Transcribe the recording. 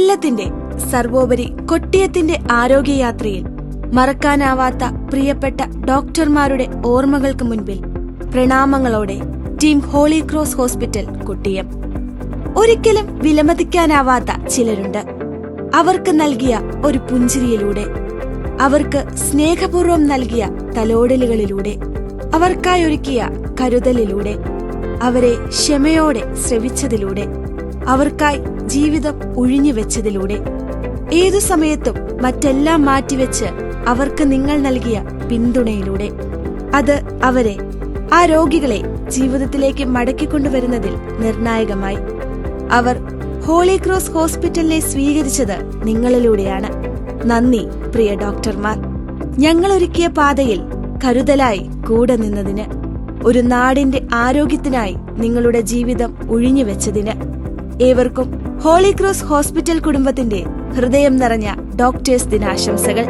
കൊല്ലത്തിന്റെ സർവോപരി കൊട്ടിയത്തിന്റെ ആരോഗ്യയാത്രയിൽ മറക്കാനാവാത്ത പ്രിയപ്പെട്ട ഡോക്ടർമാരുടെ ഓർമ്മകൾക്ക് മുൻപിൽ പ്രണാമങ്ങളോടെ team Holy Cross Hospital Kottiyam. ഒരിക്കലും വിലമതിക്കാനാവാത്ത ചിലരുണ്ട്. അവർക്ക് നൽകിയ ഒരു പുഞ്ചിരിയിലൂടെ അവർക്ക് സ്നേഹപൂർവം നൽകിയ തലോടലുകളിലൂടെ അവർക്കായി ഒരുക്കിയ കരുതലിലൂടെ അവരെ ക്ഷമയോടെ ശ്രവിച്ചതിലൂടെ അവർക്കായി ജീവിതം ഒഴിഞ്ഞു വെച്ചതിലൂടെ. ഏതു സമയത്തും മറ്റെല്ലാം മാറ്റിവെച്ച് അവർക്ക് നിങ്ങൾ നൽകിയ പിന്തുണയിലൂടെ. അത് അവരെ ആ രോഗികളെ ജീവിതത്തിലേക്ക് മടക്കിക്കൊണ്ടുവരുന്നതിൽ നിർണായകമായി. അവർ ഹോളി ക്രോസ് ഹോസ്പിറ്റലിനെ സ്വീകരിച്ചത് നിങ്ങളിലൂടെയാണ്. നന്ദി പ്രിയ ഡോക്ടർമാർ. ഞങ്ങൾ ഒരുക്കിയ പാതയിൽ കരുതലായി കൂടെ നിന്നതിന് ഒരു നാടിന്റെ ആരോഗ്യത്തിനായി നിങ്ങളുടെ ജീവിതം ഒഴിഞ്ഞു വെച്ചതിന്. ഏവർക്കും ഹോളി ക്രോസ് ഹോസ്പിറ്റൽ കുടുംബത്തിന്റെ ഹൃദയം നിറഞ്ഞ ഡോക്ടേഴ്സ് ദിനാശംസകൾ.